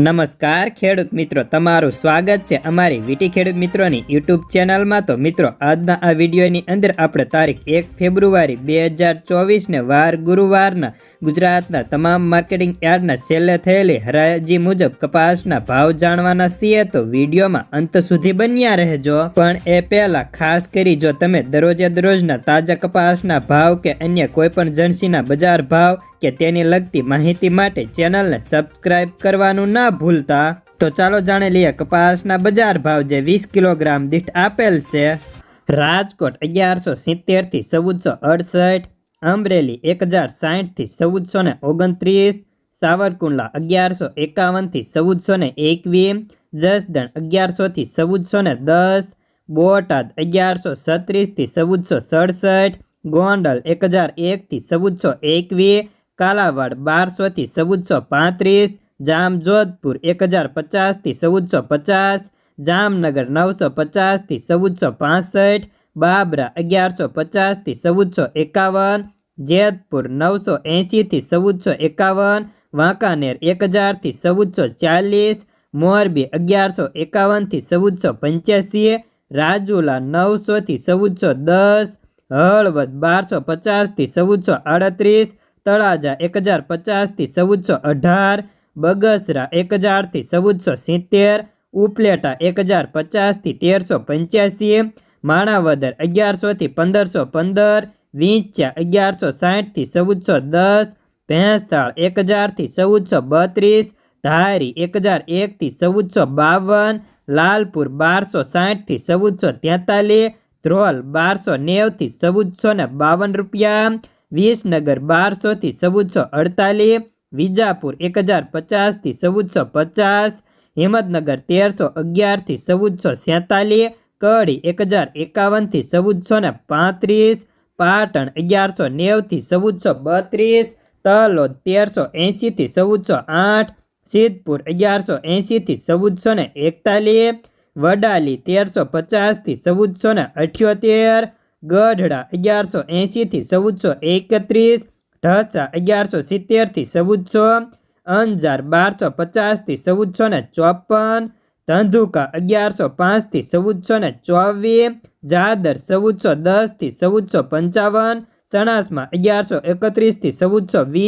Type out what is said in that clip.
નમસ્કાર ખેડૂત મિત્રો, તમારું સ્વાગત છે અમારી વીટી ખેડૂત મિત્રોની યુટ્યુબ ચેનલમાં. તો મિત્રો, આજના આ વિડીયોની અંદર આપણે તારીખ એક ફેબ્રુઆરી બે હજાર ચોવીસને વાર ગુરુવારના ગુજરાતના તમામ માર્કેટિંગ યાર્ડના છેલ્લે થયેલી હરાજી મુજબ કપાસના ભાવ જાણવાના છીએ તો વિડીયોમાં અંત સુધી બન્યા રહેજો. પણ એ પહેલાં ખાસ કરી જો તમે દરરોજે દરરોજના તાજા કપાસના ભાવ કે અન્ય કોઈપણ જણસીના બજાર ભાવ કે તેની લગતી માહિતી માટે ચેનલને સબસ્ક્રાઇબ કરવાનું ના ભૂલતા. તો ચાલો જાણી લઈએ કપાસના બજાર ભાવ જે વીસ કિલોગ્રામ દીઠ આપેલ છે. રાજકોટ અગિયારસો સિત્તેરથી ચૌદસો અડસઠ, અમરેલી એક હજાર સાઠથી ચૌદસો ને ઓગણત્રીસ, સાવરકુંડલા અગિયારસો એકાવનથી ચૌદસો ને એકવીસ, જસદણ અગિયારસોથી ચૌદસો ને દસ, બોટાદ અગિયારસો સત્રીસથી ચૌદસો સડસઠ, ગોંડલ એક હજાર એકથી ચૌદસો એકવીસ કાલાવાડ બારસોથી ચૌદસો પાંત્રીસ, જામજોધપુર એક હજાર પચાસથી ચૌદસો પચાસ, જામનગર નવસો પચાસથી ચૌદસો પાસઠ, બાબરા અગિયારસો પચાસથી ચૌદસો એકાવન, જેતપુર નવસો એંશીથી ચૌદસો એકાવન, વાંકાનેર એક હજારથી ચૌદસો ચાલીસ, મોરબી અગિયારસો એકાવનથી ચૌદસો પંચ્યાસી, રાજુલા નવસોથી ચૌદસો દસ, હળવદ બારસો પચાસથી ચૌદસો આડત્રીસ તળાજા એક હજાર પચાસથી ચૌદસો અઢાર, બગસરા એક હજારથી ચૌદસો સિત્તેર, ઉપલેટા એક હજાર પચાસથી તેરસો પંચ્યાસી, માણાવદર અગિયારસોથી પંદરસો પંદર વીંચ્યા અગિયારસો સાઠથી ચૌદસો દસ ભેંસાળ એક હજારથી ચૌદસો બત્રીસ, ધારી એક હજાર એકથી ચૌદસો બાવન, લાલપુર બારસો સાઠથી ચૌદસો તેતાલીસ, ધ્રોલ બારસો નેવથી ચૌદસો ને બાવન રૂપિયા વિસનગર બારસોથી ચૌદસો અડતાલીસ, વિજાપુર એક હજાર પચાસથી ચૌદસો પચાસ, હિંમતનગર તેરસો અગિયારથી ચૌદસો સેતાલીસ, કડી એક હજાર એકાવનથી ચૌદસો ને પાંત્રીસ, પાટણ અગિયારસો નેવથી ચૌદસો બત્રીસ, તલોદ તેરસો એંશીથી ચૌદસો આઠ, સિદ્ધપુર અગિયારસો એંશીથી ચૌદસો ને એકતાલીસ, વડાલી તેરસો પચાસથી ચૌદસો ને અઠ્યોતેર ગઢડા અગિયારસો એંશીથી ચૌદસો એકત્રીસ, ઢસા અગિયારસો સિત્તેરથી ચૌદસો, અંજાર બારસો પચાસથી ચૌદસો ને ચોપન, ધંધુકા અગિયારસો પાંચથી ચૌદસો ને ચોવીસ, જાદર ચૌદસો દસથી ચૌદસો પંચાવન, સણાસમાં અગિયારસો એકત્રીસથી ચૌદસો વીસ